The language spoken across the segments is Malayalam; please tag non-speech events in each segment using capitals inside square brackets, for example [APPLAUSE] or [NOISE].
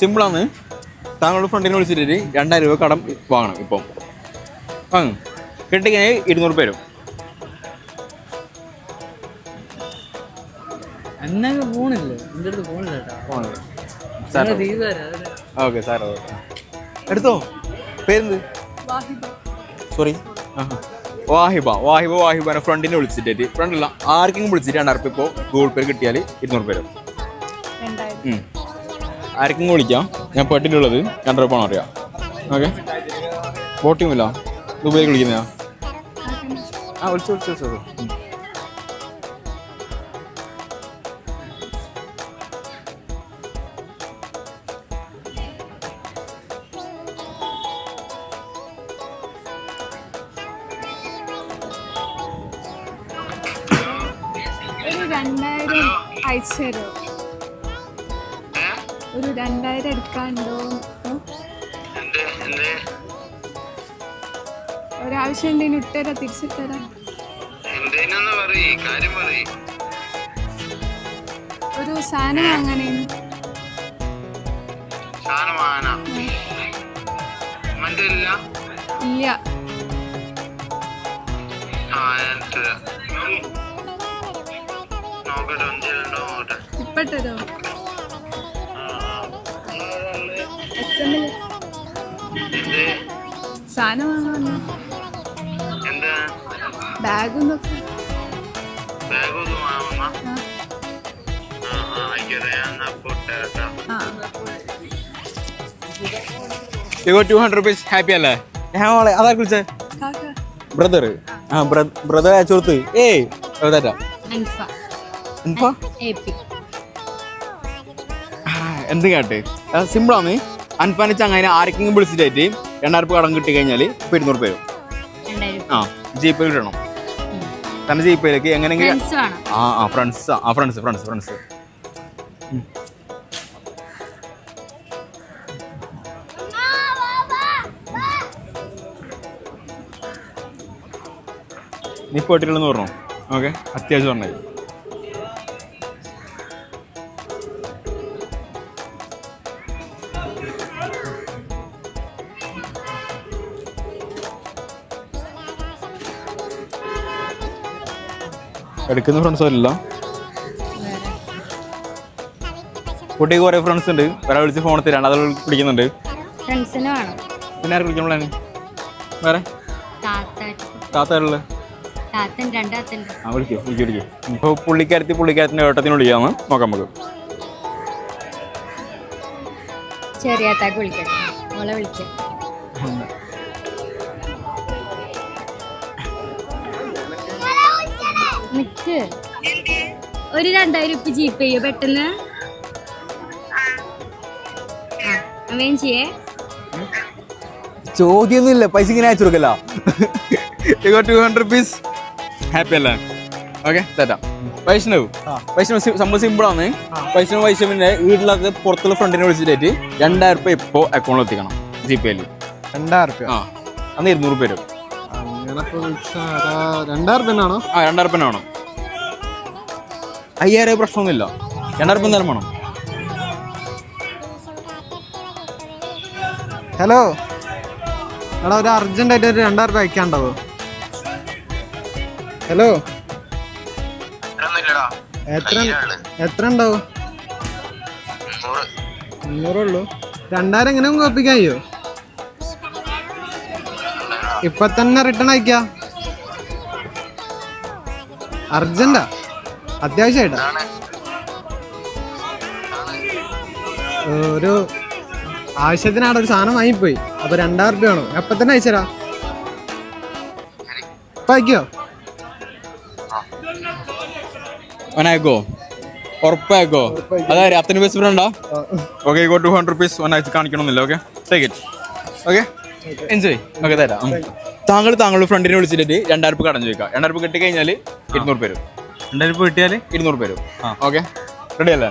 സിമ്പിളാണ്. താങ്കളുടെ ഫ്രണ്ടിനെ വിളിച്ചിട്ട് രണ്ടായിരം രൂപ കടം വാങ്ങണം ഇപ്പം. വാങ്ങും. കിട്ടിക്കഴിഞ്ഞാൽ ഇരുന്നൂറ് പേരും എന്നൊക്കെ പോണില്ലേ? എന്റെ അടുത്ത് അതിന് ഓക്കെ സാർ എടുത്തോ? പേരെന്ത്? സോറി. വാഹിബ വാഹിബ വാഹിബനെ ഫ്രണ്ടിനെ വിളിച്ചിട്ട് ഫ്രണ്ടില്ല ആർക്കെങ്കിലും വിളിച്ചിട്ട് രണ്ടായിരം രൂപ ഇപ്പോൾ ഗൂഗിൾ പേ കിട്ടിയാൽ ഇരുന്നൂറ് പേരും ഉം. ആർക്കെങ്കിലും വിളിക്കാം. ഞാൻ പെട്ടിട്ടുള്ളത് രണ്ടര പോണോ അറിയാം. ഓക്കെ ബോട്ടിംഗ് ഇല്ല ദുബൈക്ക് വിളിക്കുന്നതാ ആ വിളിച്ചു വിളിച്ചു വിളിച്ചു. രണ്ടായിരം അയച്ചു തരുമോ? രണ്ടായിരം എടുക്കാണ്ടോ? ഒരാവശ്യം ഉണ്ടെങ്കിൽ ഇട്ടുതരാം തിരിച്ചിട്ടരാം. ഒരു സാധനം വാങ്ങാനേനു. സാധനം വാങ്ങാനാ? ഉമ്മന്റെ ഇല്ല. ഇല്ല ഞാൻ എന്നാ പൊട്ടേട്ടാ. ആ. You got 200 rupees? ഹാപ്പി അല്ലേ? ഞാൻ മോളെ അതാ വിളിച്ചേ കാക്ക. ബ്രദർ ആ. ബ്രദർ അയച്ചു കൊടുത്ത്. ഏയ് എന്ത് കേട്ടെ? സിമ്പിളാണ് അൻഫാനെ ചങ്ങനെ ആർക്കെങ്കിലും വിളിച്ചിട്ടായിട്ട് രണ്ടായിരം രൂപ കടം കിട്ടി കഴിഞ്ഞാൽ ഇപ്പം ഇരുന്നൂറ് പേരും ആ ജി ഇടണം കിട്ടണം. തന്നെ ജി പേയിലേക്ക് എങ്ങനെയെങ്കിലും ആ ആ ഫ്രണ്ട്സ് ആ ഫ്രണ്ട്സ് ഫ്രണ്ട്സ് ഫ്രണ്ട്സ് നീ പോയിട്ടില്ലെന്ന് പറഞ്ഞു? ഓക്കെ അത്യാവശ്യം പറഞ്ഞത് എടുക്കുന്ന ഫ്രണ്ട്സ് അല്ല കുട്ടിക്ക് കുറേ ഫ്രണ്ട്സ് ഉണ്ട്. ഒരാൾ വിളിച്ച് ഫോൺ തരാണ് അത് പിടിക്കുന്നുണ്ട്. പിന്നെ ആരും വിളിക്കുമ്പോഴാണ് വേറെ? താത്തയുള്ള ആ വിളിക്കൂ വിളിക്കൂ വിളിക്കൂ. ഇപ്പോൾ പുള്ളിക്കാരത്തി പുള്ളിക്കാരത്തിന്റെ ഓട്ടത്തിന് വിളിക്കാമെന്ന് നോക്കാം നമുക്ക്. ചെറിയ വിളിക്കട്ടെ. ഓളെ വിളിക്കാം. ഒരു രണ്ടായിരം ഉപ്പ് ജീപ്പ് ചെയ്യോ പെട്ടെന്ന്. ആ. വേഗം ചെയ്യേ. ചോദ്യമൊന്നുമില്ല പൈസ ഇങ്ങനെ അയച്ചു കൊടുക്കല്ല. ടു ഹൺഡ്രഡ് റുപ്പീസ് ഹാപ്പി അല്ലേ? ഓക്കെ തരാം വൈഷ്ണവ്. വൈഷ്ണവ് സി- സംഭവം സിമ്പിളാണ് വൈഷ്ണവ് വൈഷ്ണവിന്റെ വീട്ടിലൊക്കെ പുറത്തുള്ള ഫ്രണ്ടിനെ വിളിച്ചിട്ട് രണ്ടായിരം രൂപ ഇപ്പോ അക്കൗണ്ടിൽ എത്തിക്കണം ജി പേയിൽ രണ്ടായിരം രൂപ ആ. അന്ന് ഇരുന്നൂറ് വിളിച്ചാ രണ്ടായിരം ആണോ ആ രണ്ടായിരം രൂപ വേണം അയ്യായിരം രൂപ പ്രശ്നമൊന്നുമില്ല. രണ്ടായിരം എന്തായാലും വേണം. ഹലോ. എടാ ഒരു അർജന്റ് ആയിട്ട് ഒരു രണ്ടായിരം രൂപ അയക്കാണ്ടാവോ ഹലോ. എത്ര. എത്ര ഉണ്ടാവും നൂറ് മുന്നൂറേ ഉള്ളൂ. രണ്ടായിരം എങ്ങനെ കോപ്പിക്കാൻ അയ്യോ ഇപ്പൊ തന്നെ റിട്ടേൺ അയക്കാം. അർജന്റാ? അത്യാവശ്യമായിട്ടാ. ഒരു ആവശ്യത്തിനാണ് ഒരു സാധനം വാങ്ങിപ്പോയി. അപ്പൊ രണ്ടായിരം റുപ്യ വേണം? എപ്പ തന്നെ അയച്ചരാ ഇപ്പൊ അയക്കോ? ഒനയക്കോ ഉറപ്പാക്കോ അതായത് അത്തന് പൈസ ഉണ്ടോ? Okay go two hundred rupees ഒന്നാഴ്ച കാണിക്കണമെന്നില്ല okay take it okay enjoy okay തരാം. താങ്കൾ താങ്കളുടെ ഫ്രണ്ടിനെ വിളിച്ചിട്ട് രണ്ടായിരം രൂപ കടം ചോദിക്കാം. രണ്ടായിരം രൂപ കിട്ടി കഴിഞ്ഞാൽ ഇരുന്നൂറ് പേരും രണ്ടായിരം രൂപ കിട്ടിയാൽ ഇരുന്നൂറ് പേരും. ആ. ഓക്കെ. റെഡി അല്ലേ?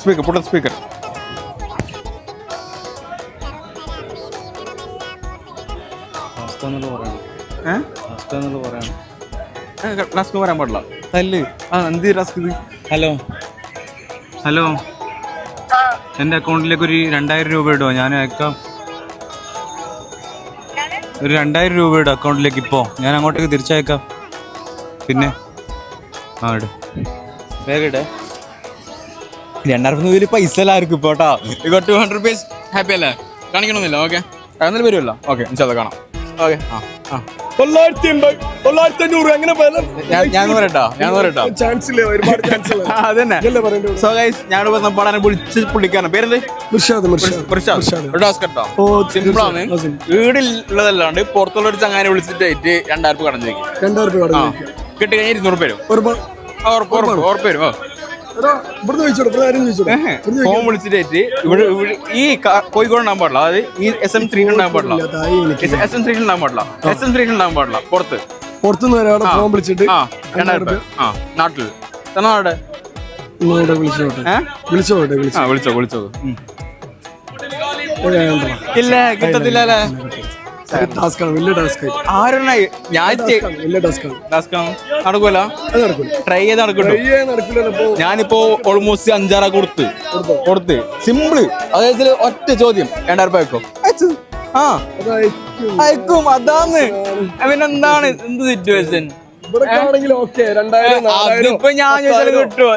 സ്പീക്കർ പുട്ട സ്പീക്കർ പറയാൻ പാടില്ല. തല്ല് ആ എന്ത് ഹലോ. ഹലോ. എന്റെ അക്കൗണ്ടിലേക്ക് ഒരു രണ്ടായിരം രൂപ ഇടുമോ ഞാൻ അയക്കാം. ഒരു രണ്ടായിരം രൂപ ഇടും അക്കൗണ്ടിലേക്ക് ഇപ്പോൾ ഞാൻ അങ്ങോട്ടേക്ക് തിരിച്ചയക്കാം. പിന്നെ? ആ ഇട്. വേഗം ഇടേ രണ്ടായിരത്തി രൂപയിൽ പൈസ എല്ലാവർക്കും ഇപ്പോൾ കേട്ടോ. ടു ഹൺഡ്രഡ് റുപ്പീസ് ഹാപ്പി അല്ലേ? കാണിക്കണമെന്നില്ല ഓക്കെ എന്നാലും വരുമല്ലോ. ഓക്കെ കാണാം. ഓക്കെ ആ ആ. തൊള്ളായിരത്തി എൺപത് തൊള്ളായിരത്തി അഞ്ഞൂറ് അങ്ങനെ ഞാൻ പറയട്ടോ ഞാൻ പറയട്ടോ. ചാൻസ് ഇല്ല? ഒരുപാട് [LAUGHS] ചാൻസ് അതന്നെ. സോ ഗൈസ് ഞാൻ പാടാൻ വിളിച്ച് പുള്ളിക്കാരൻ പേരെന്ത്? സിമ്പിളാണ്. വീടുള്ളതല്ലാണ്ട് പുറത്തുള്ള ഒരു ചങ്ങാനെ വിളിച്ചിട്ടായിട്ട് രണ്ടായിരം രൂപ കടന്നു രണ്ടായിരം രൂപ കിട്ടി കഴിഞ്ഞാൽ ഇരുന്നൂറ് പേരും ഉറപ്പ് ഉറപ്പ് ഉറപ്പ് വരും. ഫോൺ വിളിച്ചിട്ട് ഇവിടെ ഈ കോഴിക്കോട് ഉണ്ടാകാൻ പാടില്ല. അതായത് ഈ എസ് എം ത്രീ ഉണ്ടാകാൻ പാടില്ല. എസ് എം ത്രീ ഉണ്ടാകാൻ പാടില്ല. എസ് എം ത്രീ ഉണ്ടാകാൻ പാടില്ല. പുറത്ത്. പുറത്തുനിന്ന് ഒരാളെ ഫോൺ വിളിച്ചിട്ട് ആ രണ്ടായിരം രൂപ. ആ നാട്ടിൽ തന്നാടെ ഇങ്ങോട്ട് വിളിച്ചോട്ടെ വിളിച്ചോട്ടെ വിളിച്ചോ വിളിച്ചോ. വിളിച്ചോ ഇല്ല കിട്ടത്തില്ല അല്ലേ? ടാസ്ക് ആണ് വലിയ ടാസ്ക് ആയി ആരെണ്ണായി? ഞാൻ വലിയ ടാസ്ക് ആണ് ടാസ്ക് നടക്കൂല? അത് നടക്കില്ല ട്രൈ ചെയ്ത് നടക്കട്ടോ ഞാനിപ്പോ ഓൾമോസ്റ്റ് അഞ്ചാറ കൊടുത്ത്. കൊടുത്ത്? സിമ്പിൾ അതായത് ഒറ്റ ചോദ്യം. രണ്ടായിരം രൂപ വെക്കും ആ. അയക്കും. അതാന്ന് പിന്നെന്താണ് എന്ത് സിറ്റുവേഷൻ അതിപ്പോ ഞാൻ ചോദിച്ചാൽ കിട്ടുമോ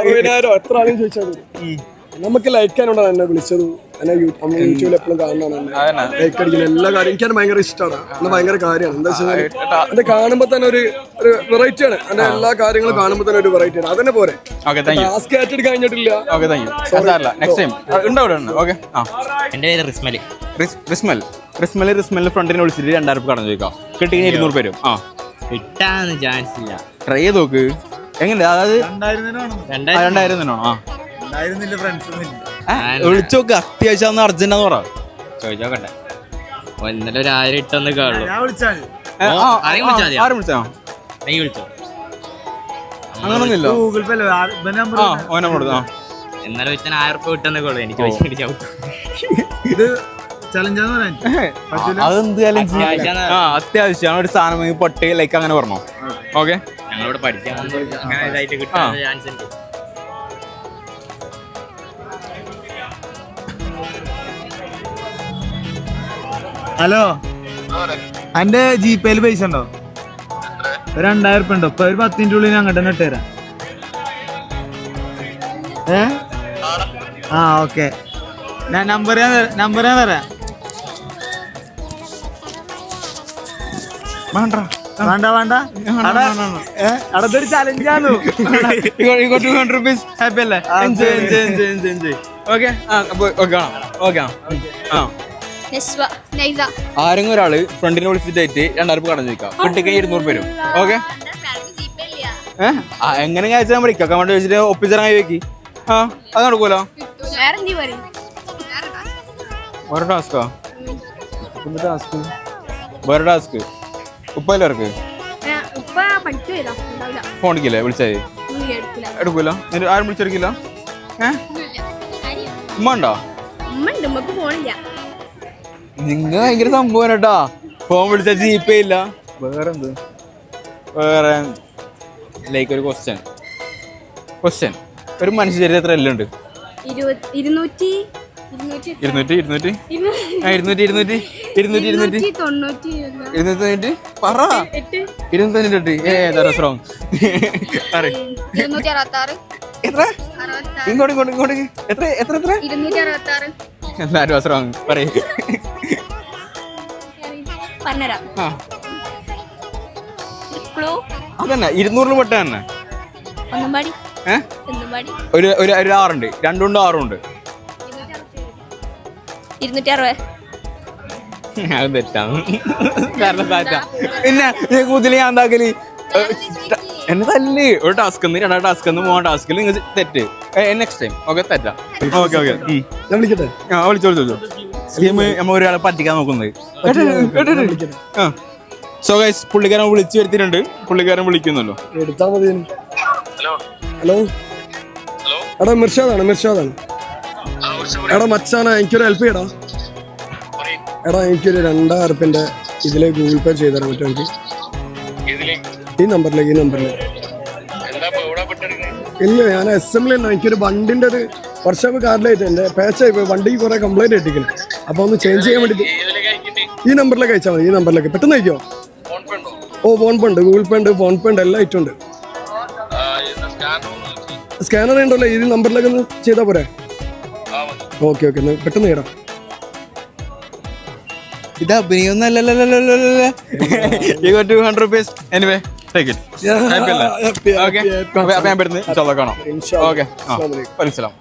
എത്ര ആളും ചോദിച്ചാൽ മതി. നമുക്ക് ലൈക്കാനുണ്ടാണ് എന്നെ വിളിച്ചത്. നമ്മൾ യൂട്യൂബിൽ എപ്പോഴും കാണുന്നതാണ്. ലൈക്ക് അടിക്കുന്ന എല്ലാ കാര്യം എനിക്ക് ഭയങ്കര ഇഷ്ടമാണ് എന്നെ ഭയങ്കര കാര്യമാണ്. എന്താ വെച്ചാൽ അത് കാണുമ്പോ തന്നെ ഒരു ഒരു വെറൈറ്റി ആണ്. എന്റെ എല്ലാ കാര്യങ്ങളും കാണുമ്പോ തന്നെ ഒരു വെറൈറ്റി ആണ്. അതന്നെ പോരെ. ടാസ്ക് ഏറ്റെടുക്കാൻ കഴിഞ്ഞിട്ടില്ല. ഓക്കെ താങ്ക് നെക്സ്റ്റ് ടൈം ഉണ്ട് ഓക്കെ ആ. എന്റെ പേര് റിസ്മലി. റിസ്- റിസ്മൽ. റിസ്മൽ റിസ്മലിന്റെ ഫ്രണ്ടിനെ വിളിച്ചിട്ട് രണ്ടായിരം രൂപ കടന്നു ചോദിക്കാം. കിട്ടി ഇരുന്നൂറ് പേരും. ആ. കിട്ടാന്ന് ചാൻസ് ഇല്ല ട്രൈ ചെയ്ത് നോക്ക്. എങ്ങനെ അതായത് ആ, രണ്ടായിരം രണ്ടായിരം ഫ്രണ്ട്സ് ഒന്നും ഏ, വിളിച്ച് നോക്ക് അത്യാവശ്യം അർജന്റാന്ന് പറ. ചോദിച്ചോക്കട്ടെ. ഇന്നലെ ഒരു ആയിരം ഇട്ടെന്ന് കാണുള്ളൂ? ആരും വിളിച്ചാ? നീ വിളിച്ചോ? അങ്ങനൊന്നുമില്ല ആ ഓ നമ്പർ ആ ഇന്നലെ വെച്ചാൽ ആയിരം റുപ്യ കിട്ടെന്ന് കാണുള്ളൂ എനിക്ക് അതെന്ത് ആ അത്യാവശ്യമാണ്. ഒരു സാധനം പൊട്ടി ലൈക്ക് അങ്ങനെ പറഞ്ഞോ ഓക്കെ ഞങ്ങളിവിടെ പഠിക്കാൻ ചാൻസ് ഉണ്ട്. ഹലോ. എന്റെ ജിപേയിൽ പൈസ ഉണ്ടോ? ഒരു രണ്ടായിരം ഉറുപ്പ ഉണ്ടോ? ഇപ്പൊ ഒരു പത്തിന്റെ ഉള്ളിൽ ഞാൻ അങ്ങോട്ട് തന്നെ ഇട്ടുതരാം ഏ? ആ ഓക്കെ. ഞാൻ നമ്പർ ഞാൻ നമ്പർ ഞാൻ തരാം. വേണ്ട വേണ്ട വേണ്ട. അടത്തൊരു ചലഞ്ചാണ് ഇങ്ങോട്ട് ഹൺഡ്രഡ് റുപ്പീസ് ഹാപ്പി അല്ലേ? Enjoy enjoy enjoy enjoy enjoy okay ആ ഓക്കെ ആ. ആരെങ്കിലും ഒരാൾ ഫ്രണ്ടിനെ വിളിച്ചിട്ടായിട്ട് രണ്ടായിരം രൂപ കടന്നു ചോദിക്കാം കിട്ടിക്കൈ ഇരുന്നൂറ് പേരും ഓക്കെ? ഏഹ് എങ്ങനെ മതി കക്കാൻ വെച്ചിട്ട് ഒപ്പിച്ചിറങ്ങി വെക്കി ആ അത് നടക്കൂലോ വേറെ ടാസ്കോ ടാസ്ക് വേറെ ടാസ്ക് ഉപ്പല്ലവർക്ക് ഉപ്പ പഠിച്ചു വരാം ഉണ്ടാവില്ല. ഫോൺ എടുക്കില്ലേ? വിളിച്ചാൽ എടുക്കൂല? ആരും വിളിച്ചെടുക്കില്ല ഏഹ് ഉമ്മ ഉണ്ടോ? ഉമ്മ ഉണ്ട്. ഉമ്മക്ക് ഫോണില്ല നിങ്ങ ഭയങ്കര സംഭവം കേട്ടാ. ഫോൺ വിളിച്ചാൽ ജീപ്പേ ഇല്ല. വേറെ എന്ത് വേറെ ലൈക്ക് ഒരു ക്വസ്റ്റ്യൻ ക്വസ്റ്റ്യൻ ഒരു മനുഷ്യ ശരീരം എത്ര എല്ലാം ഉണ്ട് ഇരുന്നൂറ്റി ഇരുന്നൂറ്റി ഇരുന്നൂറ്റി ആ ഇരുന്നൂറ്റി ഇരുന്നൂറ്റി ഇരുന്നൂറ്റി ഇരുന്നൂറ്റി. ഇരുന്നൂറ്റി തൊണ്ണൂറ്റി പറ. ഇരുന്നൂറ്റി തൊണ്ണൂറ്റി എത്ര? ഇങ്ങോട്ട് ഇങ്ങോട്ട് ഇങ്ങോട്ട്. എത്ര എത്ര എത്ര? എല്ലാരും റോങ് പറയും. പറഞ്ഞുതരാം. ക്ലൂ? അതന്നെ ഇരുന്നൂറിൽ പെട്ട തന്നെ. ഒന്നും പാടി. ഏഹ് ഒന്നും പാടി. ഒരു ഒരു ഒരു ആറുണ്ട്. രണ്ടുണ്ട് ആറുണ്ട്. ഇരുന്നൂറ്റി അറുപത് അത് തെറ്റാണ്. കാരണം താറ്റാ പിന്നെ നീ മുതൽ ഞാൻ എന്താക്കൽ? എന്നെ തല്ല്. ഒരു ടാസ്ക് രണ്ടാം ടാസ്ക് മൂന്നാം ടാസ്കിൽ നിങ്ങൾ തെറ്റ്. നെക്സ്റ്റ് ടൈം ഓക്കെ തെറ്റാ. ഓക്കെ ഓക്കെ വിളിക്കട്ടെ? ആ വിളിച്ചോ വിളിച്ചോ സ്കീം നമ്മ ഒരാളെ പറ്റിക്കാൻ നോക്കുന്നത്. ആ. സോ ഗൈസ് പുള്ളിക്കാരൻ വിളിച്ചു വരുത്തിയിട്ടുണ്ട്. പുള്ളിക്കാരൻ വിളിക്കുന്നല്ലോ എടുത്താ മതി. ഹലോ ഹലോ എടാ മിർഷാദാണ് മിർഷാദാണ്. എടാ മച്ചാന എനിക്കൊരു ഹെൽപ്പ് ചെയ്യടാ. എടാ എനിക്കൊരു രണ്ടായിരം ഉറുപ്പിന്റെ ഇതിലെ ഗൂഗിൾ പേ ചെയ്ത് തരാൻ പറ്റുമോ എനിക്ക്? ഈ നമ്പറിലേക്ക് ഈ നമ്പറിലേക്ക്. ഇല്ല ഞാൻ എസ് എം ആണ് എനിക്കൊരു വണ്ടിന്റെ ഒരു വർഷം കാർഡിലായിട്ട് എന്റെ പേച്ചായി പോയി. വണ്ടിക്ക് കുറെ കംപ്ലൈന്റ് ഇട്ടിരിക്കണം അപ്പൊ ഒന്ന് ചേഞ്ച് ചെയ്യാൻ വേണ്ടി ഈ നമ്പറിലേക്ക് അയച്ചാൽ മതി ഈ നമ്പറിലേക്ക് പെട്ടെന്ന് അയക്കോ? ഓ ഫോൺ പേ ഉണ്ട് ഗൂഗിൾ പേ ഉണ്ട് ഫോൺ പേ ഉണ്ട് എല്ലാം ഐറ്റം ഉണ്ട്. സ്കാനർ ഉണ്ടല്ലോ ഈ നമ്പറിലേക്ക് ഒന്ന് ചെയ്താൽ പോരെ? ഓക്കെ ഓക്കെ പെട്ടെന്ന് ചെയ്യടാ. ഇത് അഭിനയൊന്നല്ലല്ലോ ഈ two hundred rupees anyway take it okay. ഞാൻ പെടുന്നത് കാണാം. ഓക്കെ മനസ്സിലാവും